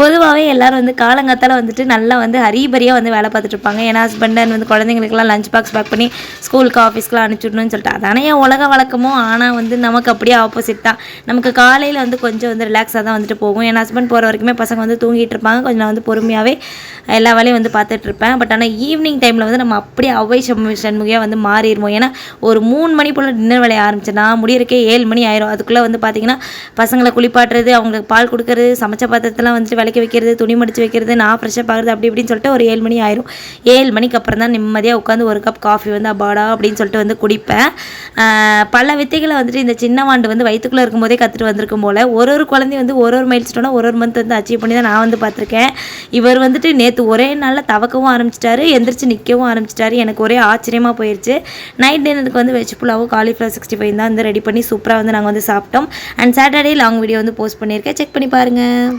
பொதுவாகவே எல்லாரும் வந்து காலங்காத்தால் வந்துட்டு நல்லா வந்து ஹரிபரியாக வந்து வேலை பார்த்துட்டு இருப்பாங்க. ஏன்னா ஹஸ்பண்ட் அண்ட் வந்து குழந்தைங்களுக்குலாம் லஞ்ச் பாக்ஸ் பேக் பண்ணி ஸ்கூலுக்கு ஆஃபீஸ்க்குலாம் அனுப்பிச்சுடணும்னு சொல்லிட்டு. அதானே என் உலக வழக்கமோ? ஆனால் வந்து நமக்கு அப்படியே ஆப்போசிட் தான். நமக்கு காலையில் வந்து கொஞ்சம் வந்து ரிலாக்ஸாக தான் வந்துட்டு போகும். என் ஹஸ்பண்ட் போகிற வரைக்குமே பசங்க வந்து தூங்கிட்டு இருப்பாங்க. கொஞ்சம் நான் வந்து பொறுமையாகவே எல்லா வேலையும் வந்து பார்த்துட்டு இருப்பேன் பட் ஆனால் ஈவினிங் டைமில் வந்து நம்ம அப்படியே அவை சண்மு சண்முகியாக வந்து மாறிடுவோம். ஏன்னா ஒரு மூணு மணி போல் டின்னர் வேலைய ஆரம்பிச்சேன்னா முடியறக்கே ஏழு மணி ஆயிரும். அதுக்குள்ளே வந்து பார்த்திங்கன்னா பசங்களை குளிப்பாட்டுறது அவங்களுக்கு பால் கொடுக்கறது சமைச்ச பாத்திரத்தெல்லாம் வந்துட்டு விளக்கி வைக்கிறது துணி மடிச்சு வைக்கிறது நான் ஃப்ரெஷ்ஷப் ஆகுறது அப்படி இப்படின்னு சொல்லிட்டு ஒரு ஏழு மணி ஆயிரும். ஏழு மணிக்கு அப்புறம் தான் நிம்மதியாக உட்காந்து ஒரு கப் காஃபி வந்து அபாடா அப்படின்னு சொல்லிட்டு வந்து குடிப்பேன். பல வித்தைகளை வந்துட்டு இந்த சின்ன வாண்டு வந்து வயிற்றுக்குள்ளே இருக்கும்போதே கற்றுட்டு வந்திருக்கும் போல் ஒரு ஒரு குழந்தை வந்து ஒரு ஒரு மைல் ஸ்டோனை ஒரு ஒரு மந்த் வந்து அச்சீவ் பண்ணி தான் நான் வந்து பார்த்துருக்கேன். இவர் வந்துட்டு நேற்று ஒரே நாளில் தவக்கவும் ஆரம்பிச்சிட்டாரு எந்திரிச்சு நிற்கவும் ஆரம்பிச்சிட்டாரு. எனக்கு ஒரே ஆச்சரியமாக போயிடுச்சு நைட் டின்னருக்கு வந்து வெஜ் புலாவும் காலிஃப்ளவர் சிக்ஸ்டி ஃபைவ் தான் வந்து ரெடி பண்ணி சூப்பராக வந்து நாங்கள் வந்து சாப்பிட்டோம். அண்ட் சாட்டர்டே லாங் வீடியோ வந்து போஸ்ட் பண்ணியிருக்கேன். செக் பண்ணி பாருங்கள்